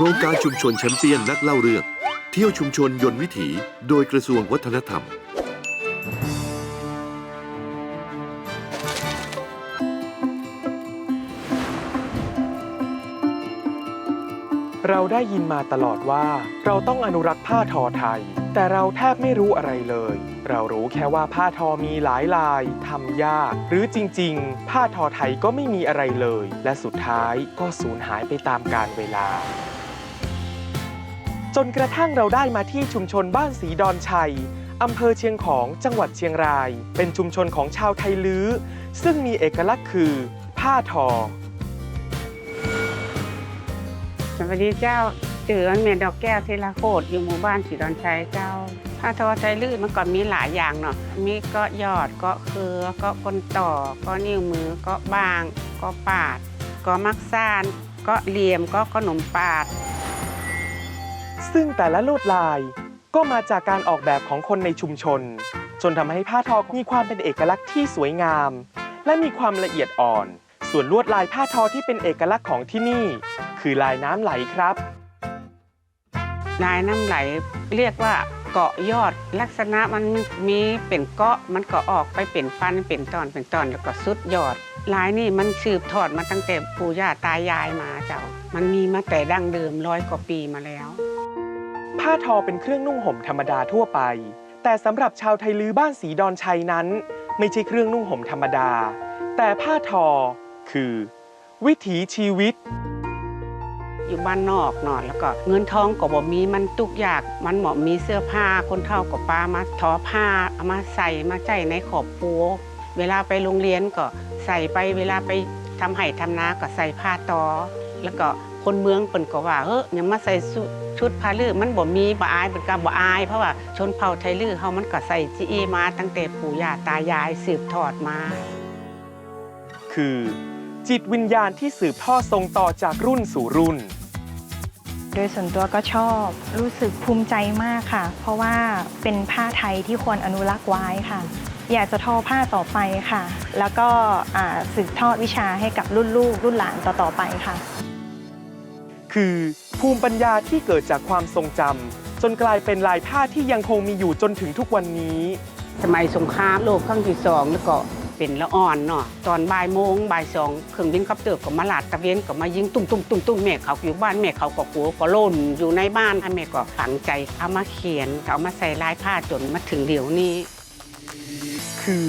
ครงการชุมชนแชมเปี้ยนนักเล่าเรื่อง เที่ยวชุมชนยนต์วิถี โดยกระทรวงวัฒนธรรม เราได้ยินมาตลอดว่า เราต้องอนุรักษ์ผ้าทอไทย แต่เราแทบไม่รู้อะไรเลย เรารู้แค่ว่าผ้าทอมีหลายลายทำยาก หรือจริง ๆ ผ้าทอไทยก็ไม่มีอะไรเลย และสุดท้ายก็สูญหายไปตามกาลเวลา จนกระทั่งเราได้มาที่ชุมชนบ้านสีดอนชัยอำเภอเชียงของจังหวัดเชียงราย เป็นชุมชนของชาวไทยลื้อ ซึ่งมีเอกลักษณ์คือ ผ้าทอ สวัสดีเจ้าจื่อมันเมนดอกแก้วเทละโคดอยู่หมู่บ้านสีดอนชัยเจ้า ผ้าทอใจลื่นเมื่อก่อนมีหลายอย่างเนาะมีก็ยอดก็เครือก็คนต่อก็นิ้วมือก็บาง ก็ปาด ก็มักซ่าน ก็เหลี่ยมก็ขนมปาด ซึ่งแต่ละลวดลายก็มาจากการออกแบบของคนในชุมชน จนทำให้ผ้าทอมีความเป็นเอกลักษณ์ที่สวยงาม และมีความละเอียดอ่อน ส่วนลวดลายผ้าทอที่เป็นเอกลักษณ์ของที่นี่ คือลายน้ำไหลครับ ลายน้ำไหลเรียกว่าเกาะยอดลักษณะมันมีเป็นเกาะมันก็ออกไปเป็นฟันเป็นตอนเป็นตอนแล้วก็สุดยอดลายนี่มันสืบทอดมาตั้งแต่ปู่ย่าตายายมาเจ้า มันมีมาแต่ดั้งเดิมร้อยกว่าปีมาแล้ว ผ้าทอเป็นเครื่องนุ่งห่มธรรมดาทั่วไป แต่สำหรับชาวไทยลือบ้านสีดอนชัยนั้น ไม่ใช่เครื่องนุ่งห่มธรรมดา แต่ผ้าทอคือ วิถีชีวิต อยู่บ้านนอกนอนแล้วก็เงินทองก็บ่มีมันตุกอยากมันเหมาะมีเสื้อผ้าคนเฒ่าก็ป้ามาทอผ้าเอามาใส่มาใจในขอบปูเวลาไปโรงเรียนก็ใส่ไปเวลาไปทำไห่ทำนาก็ใส่ผ้าตอ แล้วก็คนเมืองเปิ่นก็ว่าเฮ้ยยังมาใส่ชุดผ้าลือมันบ่มีบ่อายเป็นการบ่อาย เพราะว่าชนเผ่าไทยลือเฮามันก็ใส่จีเอมาตั้งแต่ปู่ย่าตายายสืบทอดมา คือ จิตวิญญาณที่สืบทอดทรงต่อจากรุ่นสู่รุ่น โดยส่วนตัวก็ชอบรู้สึกภูมิใจมากค่ะ เพราะว่าเป็นผ้าไทยที่ควรอนุรักษ์ไว้ค่ะ อยากจะทอผ้าต่อไปค่ะ แล้วก็สืบทอดวิชาให้กับรุ่นลูกรุ่นหลานต่อๆไปค่ะ คือ ภูมิปัญญาที่เกิดจากความทรงจำจนกลายเป็นลายผ้าที่ยังคงมีอยู่จนถึงทุกวันนี้ สมัยสงครามโลกครั้งที่สองแล้วก็เป็นละอ่อนเนาะตอนบ่ายโมงบ่ายสองเครื่องบินคับเตอร์ก็มาลาดตระเวนก็มายิงตุ้มตุ้มตุ้มตุ้มแม่เขาอยู่บ้านแม่เขาก็กลัวก็โล่นอยู่ในบ้านให้แม่ก็ฝังใจเอามาเขียนเอามาใส่ลายผ้าจนมาถึงเดี๋ยวนี้ คือ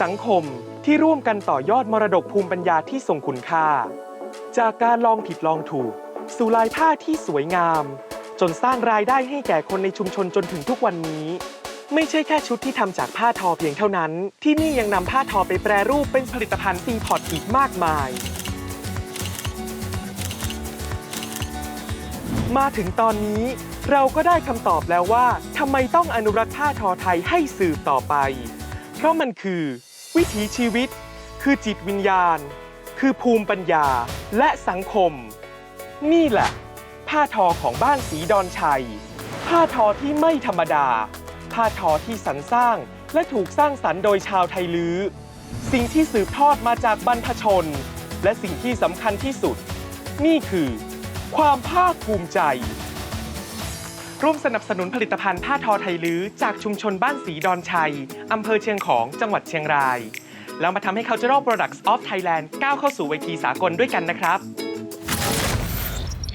สังคมที่ร่วมกันต่อยอดมรดกภูมิปัญญาที่ทรงคุณค่า จากการลองผิดลองถูก สู่ลายผ้าที่สวยงาม จนสร้างรายได้ให้แก่คนในชุมชนจนถึงทุกวันนี้ ไม่ใช่แค่ชุดที่ทำจากผ้าทอเพียงเท่านั้น ที่นี่ยังนำผ้าทอไปแปรรูปเป็นผลิตภัณฑ์ซีพอร์ตอีกมากมาย มาถึงตอนนี้เราก็ได้คำตอบแล้วว่าทำไมต้องอนุรักษ์ผ้าทอไทยให้สืบต่อไป เพราะมันคือ วิถีชีวิต คือจิตวิญญาณ คือภูมิปัญญาและสังคม นี่แหละ ผ้าทอของบ้านสีดอนชัย ผ้าทอที่ไม่ธรรมดา ผ้าทอที่สรรสร้างและถูกสร้างสรรค์โดยชาวไทยลื้อ สิ่งที่สืบทอดมาจากบรรพชน และสิ่งที่สำคัญที่สุด นี่คือ ความภาคภูมิใจ ร่วมสนับสนุนผลิตภัณฑ์ผ้าทอไทยลื้อ จากชุมชนบ้านสีดอนชัยอำเภอเชียงของจังหวัดเชียงราย แล้วมาทำให้ Cultural Products of Thailand ก้าวเข้าสู่เวทีสากลด้วยกันนะครับ